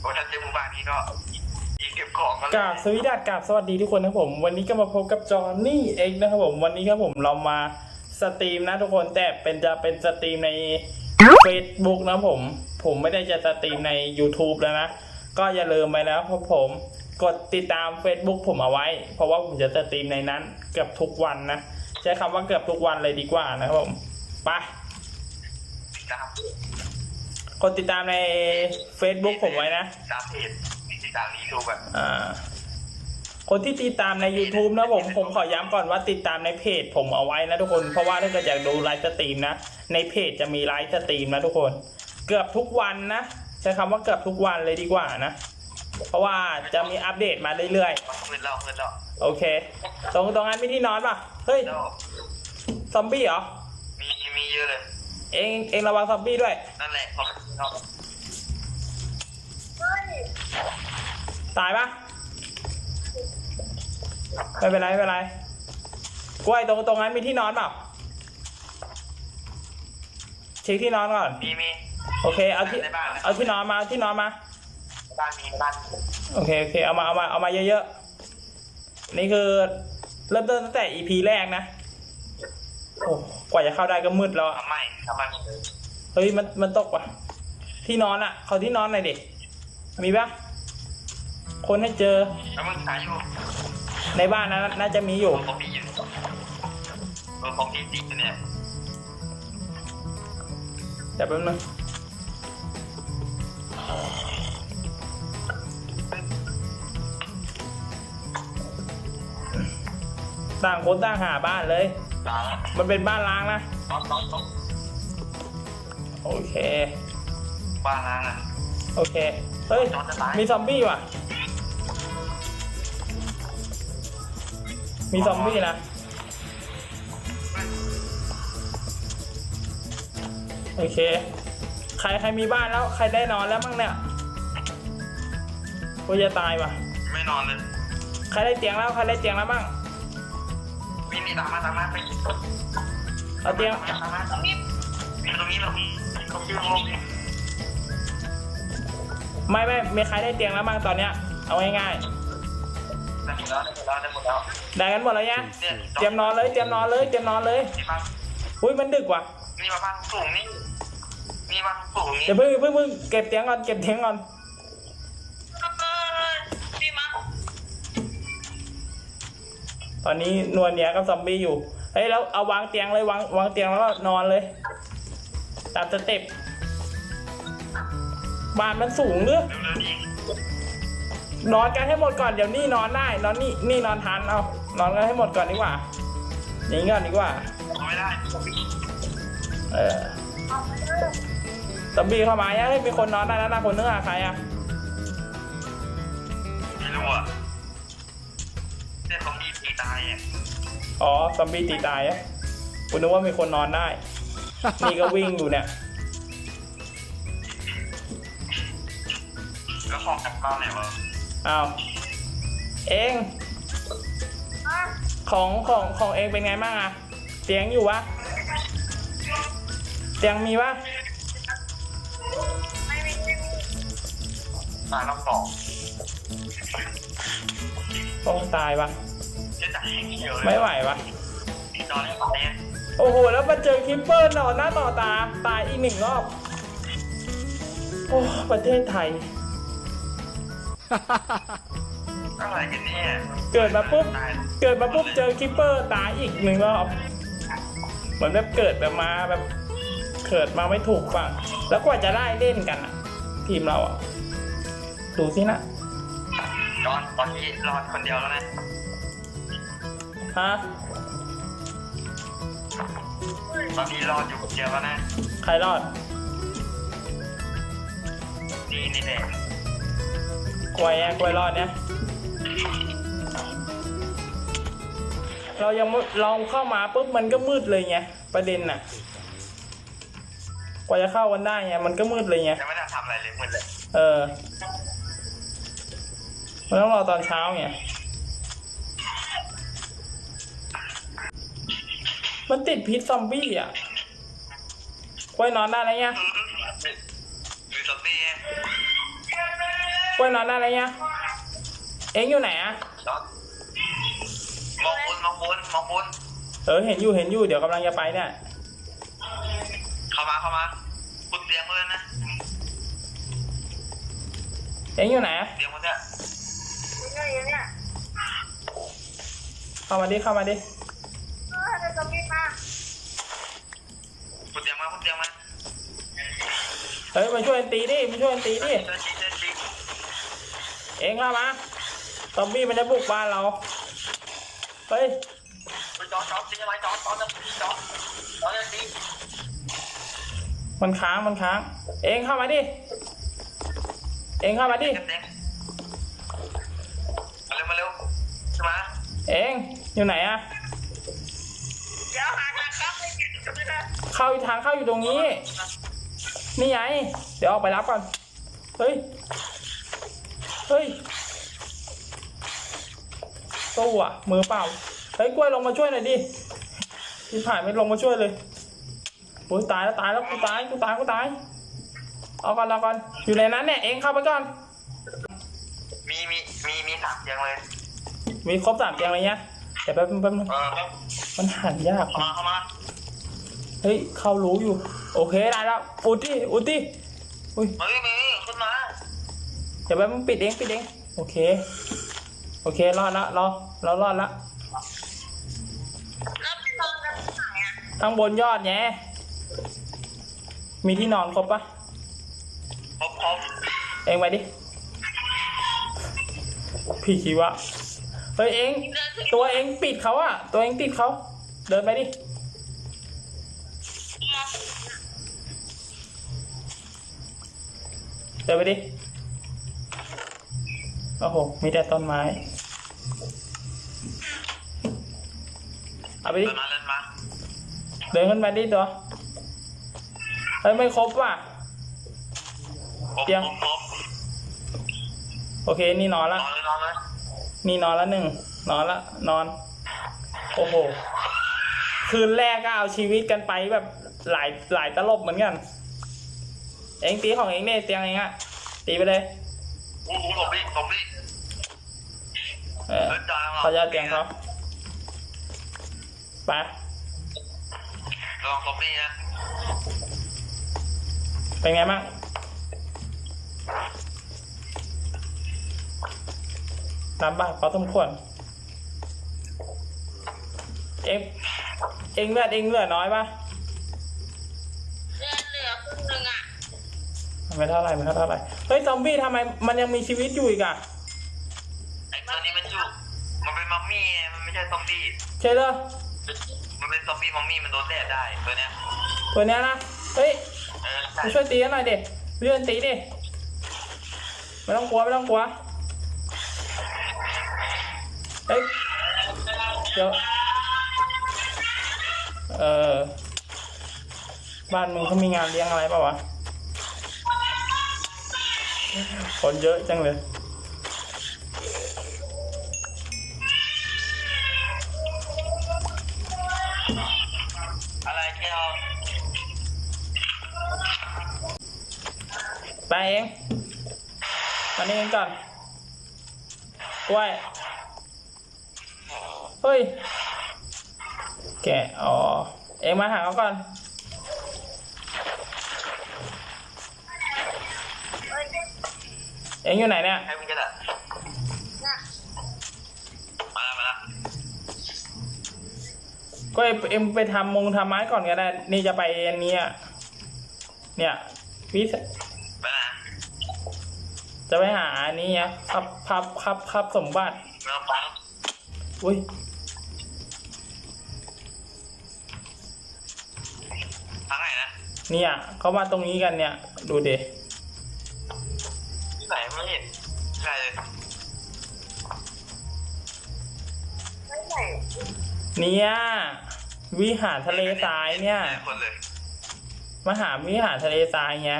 โอ้ถ้าเจอหมู่บ้านนี้ก็ยิงเก็บของกันกราบสวีดัสกราบสวัสดีทุกคนนะครับผม วันนี้ก็มาพบกับจอห์นนี่เองนะครับผมวันนี้ครับผมเรามาสตรีมนะทุกคนแต่เป็นจะเป็นสตรีมใน Facebook นะผม ผมไม่ได้จะสตรีมใน YouTube แล้วนะ ก็อย่าลืมไปแล้วเพราะผม กดติดตาม Facebook ผมเอาไว้ เพราะว่าผมจะสตรีมในนั้นเกือบทุกวันนะ ใช้คำว่าเกือบทุกวันเลยดีกว่านะครับผมไปติดตาม กดติดตามใน Facebook ผมไว้นะตามเพจติดตามนี้ดูแบบอ่าคนที่ติดตามใน YouTube นะผมผมขอย้ำก่อนว่าติดตามในเพจผมเอาไว้นะทุกคนเพราะว่าถ้าเกิดอยากดูไลฟ์สตรีมนะ ในเพจจะมีไลฟ์สตรีมนะทุกคน เกือบทุกวันนะใช้คำว่าเกือบทุกวันเลยดีกว่านะ เพราะว่าจะมีอัปเดตมาเรื่อยมันมืดแล้วมืดแล้วๆโอเค ตรงตรงนั้นมีที่นอนป่ะเฮ้ยซอมบี้เหรอมีมีเยอะเลย เองเองระวังซอมบี้ด้วย นั่นแหละพอเราตายปะไม่เป็นไรไม่เป็นไรกล้วยตรงตรงนั้นมีที่นอนเปล่าเช็คที่นอนก่อน มีมีโอเคเอาที่ในบ้านนะเอาที่นอนมาเอาที่นอนมา บ้านมีบ้านโอเคโอเคเอามาเอามาเอามาเยอะๆ นี่คือเริ่มต้นตั้งแต่ EP แรกนะ โอ้กว่าจะเข้าได้ก็มืดแล้วอะทำไมทำไมเฮ้ยมันมันตกว่ะ ที่นอนอะขอที่นอนหน่อยดิมีปะคนให้เจอแล้วมึงขายอยู่ในบ้านนะน่าจะมีอยู่ของพี่อยู่เออของพี่ติดอยู่เนี่ยแต่แป๊บนึงต่างคนต่างหาบ้านเลย ตายมันเป็นบ้านล้างนะ ล็อกล็อกล็อกโอเค บ้านล้างอะ โอเค เฮ้ยจอดจะตายมีซอมบี้ว่ะ มีซอมบี้นะ โอเค ใครใครมีบ้านแล้ว ใครได้นอนแล้วมั่งเนี่ยกูจะตายว่ะ ไม่นอนเลย ใครได้เตียงแล้ว ใครได้เตียงแล้วมั่ง มีนี่ตามมาตามมาไปเอาเตียงตามมาตรงนี้มีตรงนี้เหรอตรงนี้ตรงนี้ไม่ไม่มีใครได้เตียงแล้วมั่งตอนเนี้ย เอาง่ายได้หมดแล้วได้หมดแล้วได้หมดแล้วๆได้กันหมดแล้วเนี่ยเนี่ยเตรียมนอนเลยเตรียมนอนเลยเตรียมนอนเลยนี่บ้านอุ้ยมันดึกว่ะนี่มาบ้านสูงนี่นี่บ้านสูงนี่เดี๋ยวเพิ่งเพิ่งเพิ่งเก็บเตียงก่อนเก็บเตียงก่อน ตอนนี้นวลเนียกับซอมบี้อยู่ เฮ้ยแล้วเอาวางเตียงเลยวางวางเตียงแล้วก็นอนเลยตามสเต็ปบานมันสูงหรือนอนกันให้หมดก่อนเดี๋ยวนี่นอนได้ นอนนี่นี่นอนทันเอานอนกันให้หมดก่อนดีกว่าอย่างนี้ก่อนดีกว่าไม่ได้เออซอมบี้เข้ามายังเฮ้ยมีคนนอนได้แล้วนะคนนึงอะใครอะไม่รู้อะเนี่ยผมายอะอ๋อซอมบี้ตีตายอะคุณนึกว่ามีคนนอนได้ นี่ก็วิ่งอยู่เนี่ย แล้วของจากบ้านไหนวะอ้าว เอง ของของของเองเป็นไงบ้างอะเตียงอยู่วะ เตียงมีวะตายรอบสองโอ้ตายวะ จะจ่ายให้เดียวเลยไม่ไหววะนอนให้ตายเนี่ยโอ้โห แล้วมาเจอคิปเปอร์ต่อหน้าต่อตา ตายอีกหนึ่งรอบ โอ้ประเทศไทย อะไรกันเนี่ยเกิดมาปุ๊บ ตายเกิดมาปุ๊บเจอคิปเปอร์ตายอีกหนึ่งรอบ เหมือนแบบเกิดแบบมาแบบเกิดมาไม่ถูกฝั่งแล้วกว่าจะได้เล่นกันอะทีมเราอะดูสินะ นอนตอนนี้รอดคนเดียวแล้วนะ ฮะ ตอนนี้รอดอยู่คนเดียวแล้วนะ ใครรอด นี่นี่แหละกล้วยอะกล้วยรอดเนี่ย เรายังไม่เราเข้ามาปุ๊บมันก็มืดเลยไง ประเด็นน่ะ กว่าจะเข้ากันได้ไงมันก็มืดเลยไง ยังไม่ได้ทำอะไรเลยมืดเลย เออมันต้องรอตอนเช้าไง มันติดพิษซอมบี้อะกล้วยนอนได้แล้วไงมีซอมบี้กล้วยนอนได้อะไรเงี้ยเอ็งอยู่ไหนอะจอดมองบนมองบนมองบนเออเห็นอยู่เห็นอยู่เดี๋ยวกำลังจะไปเนี่ย เข้ามาเข้ามาคุณเตียงเลยนะเอ็งอยู่ไหนอะเตียงมันเนี่ยเนี่ยอยู่เนี่ยเข้ามาดิเข้ามาดิ เออเดี๋ยวจะมีมา คุณเตียงมาคุณเตียงมา เฮ้ยมาช่วยกันตีดิมาช่วยกันตีดิเดินจีเดินจีเอ็งเข้ามาซอมบี้มันจะบุกบ้านเราเฮ้ยคุณจอดจอดจีอะไรจอดจอดเดินจีจอดจอดเดินจีมันค้างมันค้าง เอ็งเข้ามาดิเอ็งเข้ามาดิเตียงมาเร็วมาเร็วใช่ไหมเอ็งอยู่ไหนอะเดี๋ยวหาทางครับเลยจะไม่ได้เข้าทางเข้าอยู่ตรงนี้ นี่ไง เดี๋ยวออกไปรับก่อน เฮ้ย เฮ้ยตู้อะมือเปล่า เฮ้ยกล้วยลงมาช่วยหน่อยดิพี่ผ่านไม่ลงมาช่วยเลยโอ้ยตายแล้วตายแล้วกูตายกูตายกูตาย เอาก่อนเอาก่อน อยู่ในนั้นเนี่ยเองเข้าไปก่อน มีมีมีมีสามเตียงเลย มีครบสามเตียงอะไรเงี้ยเดี๋ยวแป๊บนึงแป๊บนึงเออมันหันยาก เข้ามาเข้ามา เฮ้ยเข้ารู้อยู่ โอเคได้แล้วอุดดิอุดดิอุ้ยเฮ้ยมีขึ้นมาเดี๋ยวแป๊บมึงปิดเองปิดเองโอเค โอเครอดละรอเรารอดละแล้วไปนอนกันที่ไหนอะข้างบนยอดแง่มีที่นอนครบปะครบครบเองไปดิพี่คิดว่าเฮ้ยเองเดินถึงตัวเองปิดเขาอะตัวเองติดเขาเดินไปดิ เดินไปดิ โอ้โห มีแต่ต้นไม้ เอาไปดิเดินมาเดินมาเดินขึ้นมาดิตัวเฮ้ยไม่ครบว่ะครบเตียงครบครบโอเค นี่นอนนละอนเลยนอนเลยนี่นอนละหนึ่ง นอนละ นอน โอ้โห คืนแรกก็เอาชีวิตกันไปแบบ หลายหลายตลบเหมือนกัน เองตีของเองเนี่ยเตียงเองอะตีไปเลยอู้หูหลบดิหลบดิเออเดินจอยเขาจะเอาเตียงเขาไปลองหลบดินะเป็นไงบ้างลำบากพอสมควรเองเองเลือดเองเลือดน้อยปะ ไม่เท่าไหร่ไม่เท่าไหร่เฮ้ยซอมบี้ทำไมมันยังมีชีวิตอยู่อีกอะไอ้ตัวนี้มันอยู่มันเป็นมัมมี่ไงมันไม่ใช่ซอมบี้ใช่เลยมันเป็นซอมบี้มัมมี่มันโดนแดดได้ตัวเนี้ยตัวเนี้ยนะเฮ้ยเออใช่มาช่วยตีกันหน่อยดิเลื่อนตีดิไม่ต้องกลัวไม่ต้องกลัวเฮ้ยเดี๋ยวเออบ้านมึงเขามีงานเลี้ยงอะไรเปล่าวะ คนเยอะจังเลย อะไรที่เราไปเองมานี่เองก่อนกล้วยเฮ้ย แกะอ๋อ เองมาหาเขาก่อน เอ้ยเนี่ย เองอยู่ไหนเนี่ย ให้มึงกันอะมาแล้วมาแล้วก็เอ็มไปทำมงทำไม้ก่อนก็ได้ นี่จะไปอันนี้อะเนี่ยวิสไปไหนจะไปหาอันนี้อะครับครับครับครับสมบัติไม่ต้องฟังอุ้ยทางไหนนะเนี่ยเขามาตรงนี้กันเนี่ย ดูดิ เนี่ย วิหารทะเลทรายเนี่ย คนเลยมหาวิหารทะเลทรายไง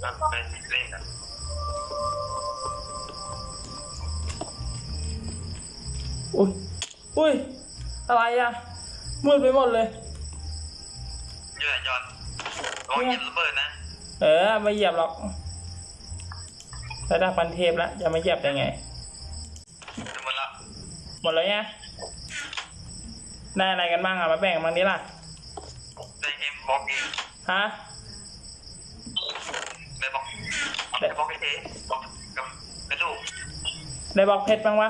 แบบไปเล่นอะอุ้ย อุ้ย อะไรอะ มืดไปหมดเลยอยู่ไหนจอนลองเหยียบระเบิดนะ เออไม่เหยียบหรอก ระดับพันเทพแล้วจะไม่เหยียบได้ไงจะหมดละหมดแล้วเนี่ยได้อะไรกันบ้างอะมาแบ่งบ้างนี้ล่ะได้เอ็มบล็อกเองฮะได้บล็อกได้บล็อกเอเบล็อกกับกระดูกได้บล็อกเพชรบ้างวะ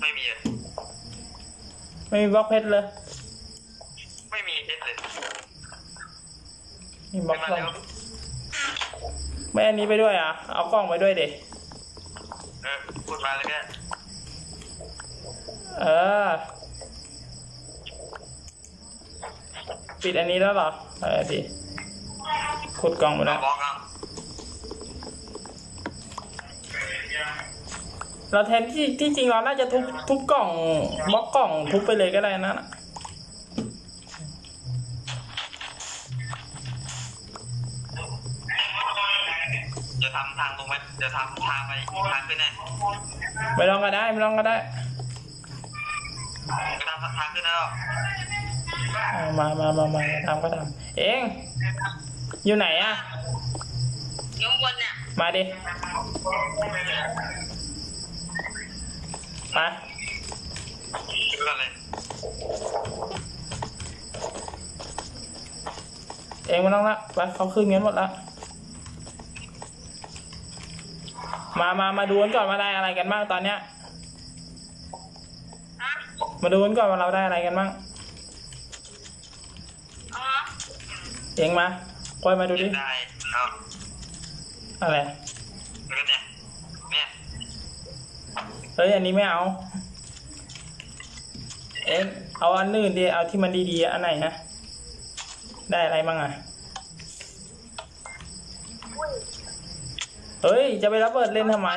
ไม่มีอะไม่มีบล็อกเพชรเลย ไม่มีเพชรเลยมีบล็ไม่อกมาทอเร็งว ไม่อันนี้ไปด้วยอะ เอากล้องไปด้วยเด็เออพูดมาเลยแค่เออ ปิดอันนี้แล้วเหรอ เออดิขุดกล่องไปเอาแล้วบล็อกอะเราแทนที่ที่จริงเราน่าจะทุบทุบกล่องบล็อกกล่องทุบไปเลยก็ได้นะ จะทำทางตรงไหมจะทำทางไปทางขึ้นแน่ไม่ต้องก็ได้ไม่ต้องก็ได้จะทำทางขึ้นแล้วเอามามามามาทำก็ทำเองอยู่ไหนอะยงบนเนี่ยมาดิมาขึ้นกันเลยเองไม่ต้องละไปเขาขึ้นเงินหมดละ มามามาดูกันก่อนว่าได้อะไรกันบ้างตอนเนี้ย ฮะมาดูกันก่อนว่าเราได้อะไรกันบ้าง อ๋อเองมาคอยมาดูดิ ได้เอาอะไร แล้วก็เนี่ยเนี่ยเฮ้ยอันนี้ไม่เอา เองเอาอันอื่นดิ เอาที่มันดีๆ อันไหนนะ ได้อะไรบ้างอะ เฮ้ย จะไประเบิดเล่นทำไม